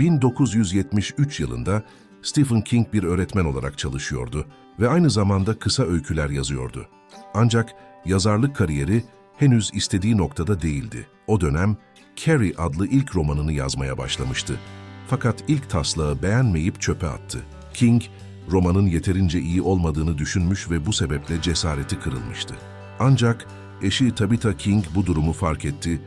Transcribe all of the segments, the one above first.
1973 yılında Stephen King bir öğretmen olarak çalışıyordu ve aynı zamanda kısa öyküler yazıyordu. Ancak yazarlık kariyeri henüz istediği noktada değildi. O dönem Carrie adlı ilk romanını yazmaya başlamıştı. Fakat ilk taslağı beğenmeyip çöpe attı. King, romanın yeterince iyi olmadığını düşünmüş ve bu sebeple cesareti kırılmıştı. Ancak eşi Tabitha King bu durumu fark etti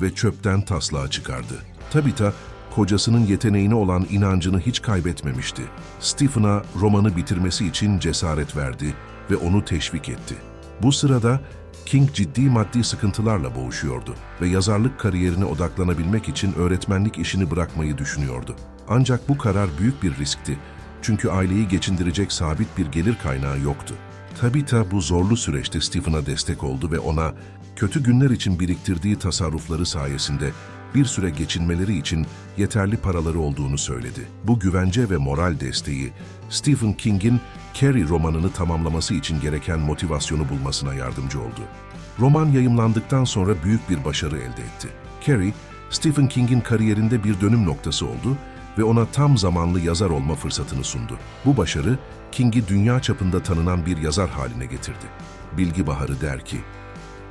ve çöpten taslağı çıkardı. Tabitha, kocasının yeteneğine olan inancını hiç kaybetmemişti. Stephen'a romanı bitirmesi için cesaret verdi ve onu teşvik etti. Bu sırada King ciddi maddi sıkıntılarla boğuşuyordu ve yazarlık kariyerine odaklanabilmek için öğretmenlik işini bırakmayı düşünüyordu. Ancak bu karar büyük bir riskti. Çünkü aileyi geçindirecek sabit bir gelir kaynağı yoktu. Tabitha bu zorlu süreçte Stephen'a destek oldu ve ona kötü günler için biriktirdiği tasarrufları sayesinde bir süre geçinmeleri için yeterli paraları olduğunu söyledi. Bu güvence ve moral desteği Stephen King'in Carrie romanını tamamlaması için gereken motivasyonu bulmasına yardımcı oldu. Roman yayımlandıktan sonra büyük bir başarı elde etti. Carrie, Stephen King'in kariyerinde bir dönüm noktası oldu ve ona tam zamanlı yazar olma fırsatını sundu. Bu başarı, King'i dünya çapında tanınan bir yazar haline getirdi. Bilgi Baharı der ki,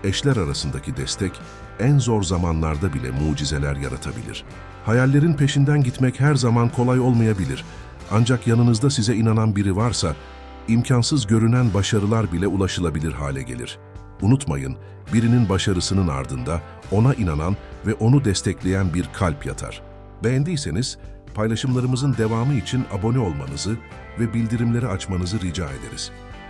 eşler arasındaki destek en zor zamanlarda bile mucizeler yaratabilir. Hayallerin peşinden gitmek her zaman kolay olmayabilir. Ancak yanınızda size inanan biri varsa, imkansız görünen başarılar bile ulaşılabilir hale gelir. Unutmayın, birinin başarısının ardında ona inanan ve onu destekleyen bir kalp yatar. Beğendiyseniz paylaşımlarımızın devamı için abone olmanızı ve bildirimleri açmanızı rica ederiz.